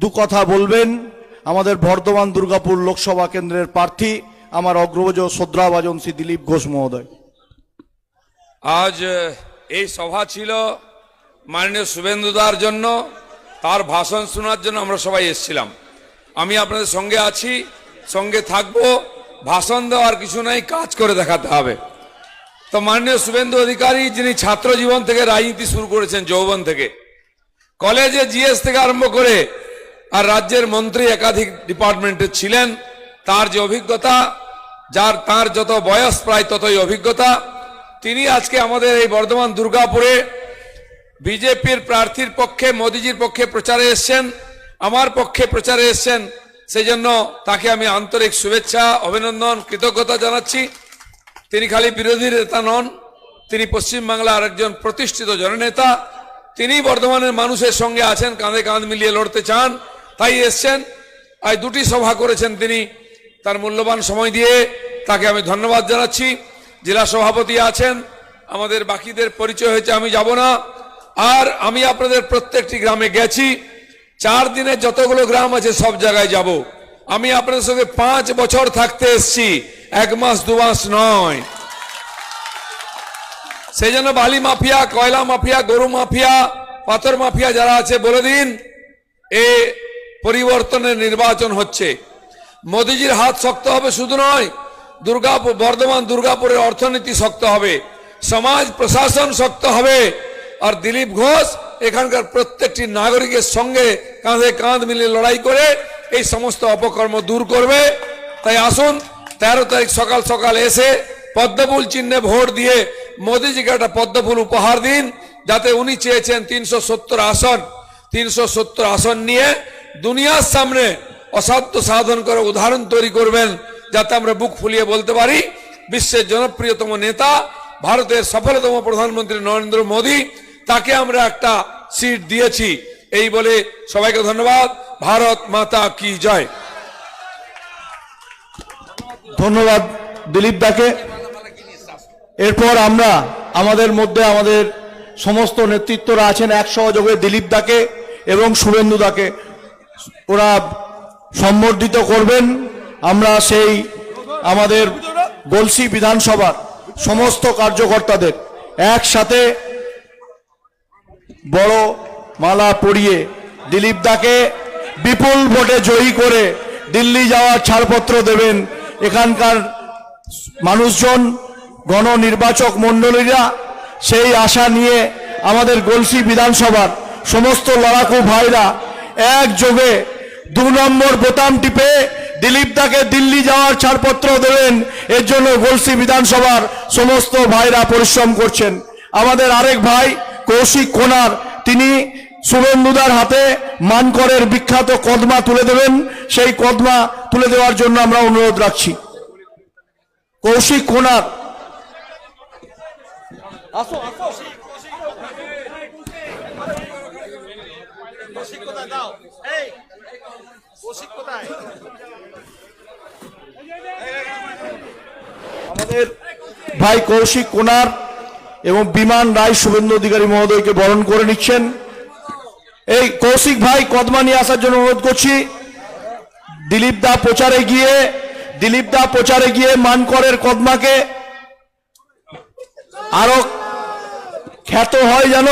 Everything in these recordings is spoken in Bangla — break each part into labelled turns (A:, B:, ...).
A: দু কথা বলবেন। আমাদের বর্ধমান দুর্গাপুর লোকসভা কেন্দ্রের প্রার্থী আমার অগ্রজ শ্রদ্ধাভাজন শ্রী দিলীপ ঘোষ মহোদয়।
B: আজ এই সভা ছিল মাননীয় শুভেন্দুদার জন্য, তার ভাষণ শোনার জন্য আমরা সবাই এসেছিলাম। আমি আপনাদের সঙ্গে আছি, সঙ্গে থাকব, ভাষণ দেওয়ার কিছু নাই, কাজ করে দেখাতে হবে। তো মাননীয় শুভেন্দু অধিকারী, যিনি ছাত্র জীবন থেকে রাজনীতি শুরু করেছেন, যৌবন থেকে, কলেজে জিএস থেকে আরম্ভ করে আর রাজ্যের মন্ত্রী একাধিক ডিপার্টমেন্টে ছিলেন, তার যে অভিজ্ঞতা, যার, তার যত বয়স প্রায় ততই অভিজ্ঞতা। তিনি আজকে আমাদের এই বর্ধমান দুর্গাপুরে বিজেপির প্রার্থীর পক্ষে, মোদিজির পক্ষে প্রচারে এসছেন, আমার পক্ষে প্রচারে এসছেন। সেই জন্য তাকে আমি আন্তরিক শুভেচ্ছা, অভিনন্দন, কৃতজ্ঞতা জানাচ্ছি। তিনি খালি বিরোধী নেতা নন, তিনি পশ্চিমবাংলার একজন প্রতিষ্ঠিত জননেতা। তিনি বর্ধমানের মানুষের সঙ্গে আছেন, কাঁধে কাঁধ মিলিয়ে লড়তে চান। তাই এসছেন। আজ দুটি সভা করেছেন তিনি। তার মূল্যবান সময় দিয়ে তাকে আমি ধন্যবাদ জানাচ্ছি। জেলা সভাপতি আছেন। আমাদের বাকিদের পরিচয় হয়েছে, আমি যাব না। আর আমি আপনাদের প্রত্যেকটি গ্রামে গেছি। চার দিনে যতগুলো গ্রাম আছে, সব জায়গায় যাব। আমি আপনাদের সঙ্গে পাঁচ বছর থাকতে এসছি। এক মাস, দু মাস নয়। সেই জন্য বালি মাফিয়া, কয়লা মাফিয়া, গরু মাফিয়া, পাথর মাফিয়া যারা আছে, বলে দিন। এ পরিবর্তনের নির্বাচন হচ্ছে। মোদিজির হাত শক্ত হবে শুধু নয় দুর্গাপুর বর্ধমান দুর্গাপুরের অর্থনীতি শক্ত হবে, সমাজ প্রশাসন শক্ত হবে। আর দিলীপ ঘোষ এখানকার প্রত্যেকটি নাগরিকের সঙ্গে কাঁধে কাঁধ মিলিয়ে লড়াই করে এই সমস্ত অপকর্ম দূর করবে। তাই আসুন, তেরো তারিখ সকাল সকাল এসে পদ্মফুল চিহ্নে ভোট দিয়ে মোদিজিকে একটা পদ্মফুল উপহার দিন, যাতে উনি চেয়েছেন তিনশো সত্তর আসন। তিনশো সত্তর আসন নিয়ে দুনিয়ার সামনে অসাধ্য সাধন করে উদাহরণ তৈরি করবেন, যাতে আমরা বুক ফুলিয়ে বলতে পারি, বিশ্বের জনপ্রিয়তম নেতা, ভারতের সফলতম প্রধানমন্ত্রী নরেন্দ্র মোদী, তাকে আমরা একটা সিট দিয়েছি। এই বলে সবাইকে ধন্যবাদ। ভারত মাতা কি জয়।
A: ধন্যবাদ দিলীপ দাকে। এরপর আমরা আমাদের মধ্যে আমাদের সমস্ত নেতৃত্বরা আছেন, এক সহযোগে দিলীপ দাকে এবং শুভেন্দু দাকে। ওরা সম্বর্ধিত করবেন। আমরা সেই আমাদের গলসি বিধানসভার সমস্ত কার্যকর্তাদের একসাথে বড় মালা পরিয়ে দিলীপ দাকে বিপুল ভোটে জয়ী করে দিল্লি যাওয়ার ছাড়পত্র দেবেন। এখানকার মানুষজন, গণনির্বাচক মণ্ডলীরা সেই আশা নিয়ে আমাদের গলসি বিধানসভার সমস্ত লড়াকু ভাইরা একযোগে দু নম্বর বোতাম টিপে দিলীপ দাকে দিল্লি যাওয়ার ছাড়পত্র দেবেন। এর জন্য গলসি বিধানসভার সমস্ত ভাইরা পরিশ্রম করছেন। আমাদের আরেক ভাই, কৌশিক কোনার, তিনি শুভেন্দুদার হাতে মানকরের বিখ্যাত কদমা তুলে দেবেন। সেই কদমা তুলে দেওয়ার জন্য আমরা অনুরোধ রাখছি। কৌশিক কোনার। আমাদের ভাই কৌশিক কোনার এবং বিমান রায় শুভেন্দু অধিকারী মহোদয়কে বরণ করে নিচ্ছেন। এই কৌশিক ভাই কদমা নিয়ে আসার জন্য অনুরোধ করছি। দিলীপ দা প্রচারে গিয়ে, দিলীপ দা প্রচারে গিয়ে মানকরের কদমাকে আরও খ্যাত হয় যেন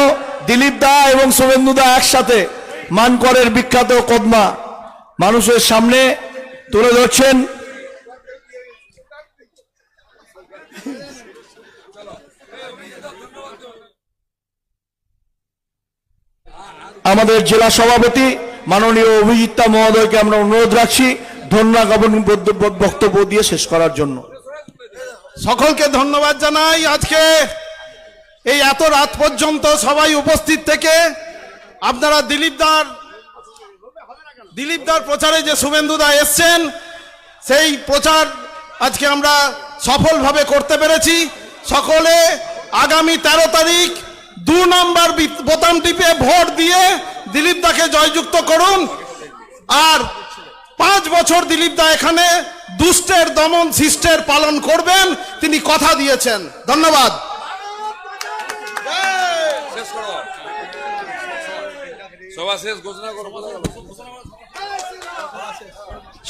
A: দিলীপ দা এবং শুভেন্দু দা একসাথে মানকরের বিখ্যাত কদমা। মানুষের সামনে তুলে ধরছেন। আমাদের জেলা সভাপতি মাননীয় অভিজিৎতা মহোদয়কে আমরা অনুরোধ রাখছি জ্ঞাপন বক্তব্য দিয়ে শেষ করার জন্য।
C: সকলকে ধন্যবাদ জানাই আজকে। এই এত রাত পর্যন্ত সবাই উপস্থিত থেকে আপনারা দিলীপদার দিলীপদার প্রচারে যে শুভেন্দুদা এসছেন, সেই প্রচার আজকে আমরা সফলভাবে করতে পেরেছি। সকলে আগামী তেরো তারিখ দু নম্বর বোতাম টিপে ভোট দিয়ে দিলীপদাকে জয়যুক্ত করুন। আর পাঁচ বছর দিলীপ দা এখানে দুষ্টের দমন শিষ্টের পালন করবেন, তিনি কথা দিয়েছেন। ধন্যবাদ।
B: সভা শেষ ঘোষণা করো।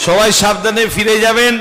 B: সবাই সাবধানে ফিরে যাবেন।